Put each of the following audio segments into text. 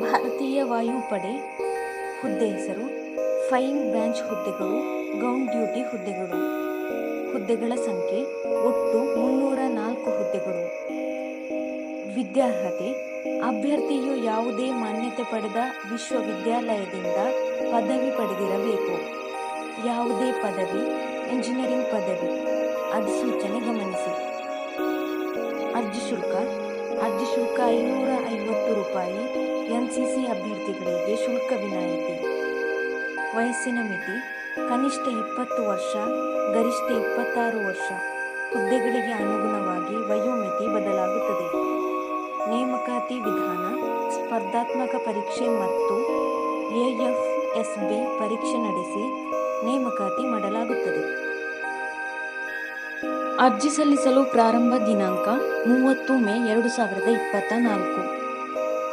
ಭಾರತೀಯ ವಾಯುಪಡೆ ಹುದ್ದೆ ಹೆಸರು ಫ್ಲೈಯಿಂಗ್ ಬ್ರಾಂಚ್ ಹುದ್ದೆಗಳು ಗೌಂಡ್ ಡ್ಯೂಟಿ ಹುದ್ದೆಗಳು. ಹುದ್ದೆಗಳ ಸಂಖ್ಯೆ ಒಟ್ಟು ಮುನ್ನೂರ ನಾಲ್ಕು ಹುದ್ದೆಗಳು. ವಿದ್ಯಾರ್ಹತೆ, ಅಭ್ಯರ್ಥಿಯು ಯಾವುದೇ ಮಾನ್ಯತೆ ಪಡೆದ ವಿಶ್ವವಿದ್ಯಾಲಯದಿಂದ ಪದವಿ ಪಡೆದಿರಬೇಕು. ಯಾವುದೇ ಪದವಿ ಇಂಜಿನಿಯರಿಂಗ್ ಪದವಿ. ಅಧಿಸೂಚನೆ ಗಮನಿಸಿ. ಅರ್ಜಿ ಶುಲ್ಕ ಅರ್ಜಿ ಶುಲ್ಕ ಐನೂರ ಐವತ್ತು ರೂಪಾಯಿ ಎನ್ಸಿಸಿ ಅಭ್ಯರ್ಥಿಗಳಿಗೆ ಶುಲ್ಕ ವಿನಾಯಿತಿ. ವಯಸ್ಸಿನ ಮಿತಿ, ಕನಿಷ್ಠ ಇಪ್ಪತ್ತು ವರ್ಷ, ಗರಿಷ್ಠ ಇಪ್ಪತ್ತಾರು ವರ್ಷ. ಹುದ್ದೆಗಳಿಗೆ ಅನುಗುಣವಾಗಿ ವಯೋಮಿತಿ ಬದಲಾಗುತ್ತದೆ. ನೇಮಕಾತಿ ವಿಧಾನ, ಸ್ಪರ್ಧಾತ್ಮಕ ಪರೀಕ್ಷೆ ಮತ್ತು ಎಎಫ್ ಎಸ್ ಬಿ ಪರೀಕ್ಷೆ ನಡೆಸಿ ನೇಮಕಾತಿ ಮಾಡಲಾಗುತ್ತದೆ. ಅರ್ಜಿ ಸಲ್ಲಿಸಲು ಪ್ರಾರಂಭ ದಿನಾಂಕ ಮೂವತ್ತು ಮೇ ಎರಡು ಸಾವಿರದ ಇಪ್ಪತ್ತ ನಾಲ್ಕು.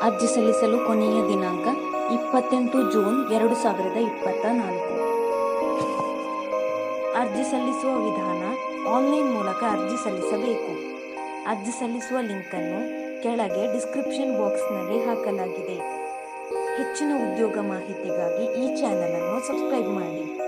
ಅರ್ಜಿ ಸಲ್ಲಿಸಲು ಕೊನೆಯ ದಿನಾಂಕ ಇಪ್ಪತ್ತೆಂಟು ಜೂನ್ ಎರಡು ಸಾವಿರದ ಇಪ್ಪತ್ತ ನಾಲ್ಕು. ಅರ್ಜಿ ಸಲ್ಲಿಸುವ ವಿಧಾನ ಆನ್ಲೈನ್ ಮೂಲಕ ಅರ್ಜಿ ಸಲ್ಲಿಸಬೇಕು. ಅರ್ಜಿ ಸಲ್ಲಿಸುವ ಲಿಂಕನ್ನು ಕೆಳಗೆ ಡಿಸ್ಕ್ರಿಪ್ಷನ್ ಬಾಕ್ಸ್ನಲ್ಲಿ ಹಾಕಲಾಗಿದೆ. ಹೆಚ್ಚಿನ ಉದ್ಯೋಗ ಮಾಹಿತಿಗಾಗಿ ಈ ಚಾನಲನ್ನು ಸಬ್ಸ್ಕ್ರೈಬ್ ಮಾಡಿ.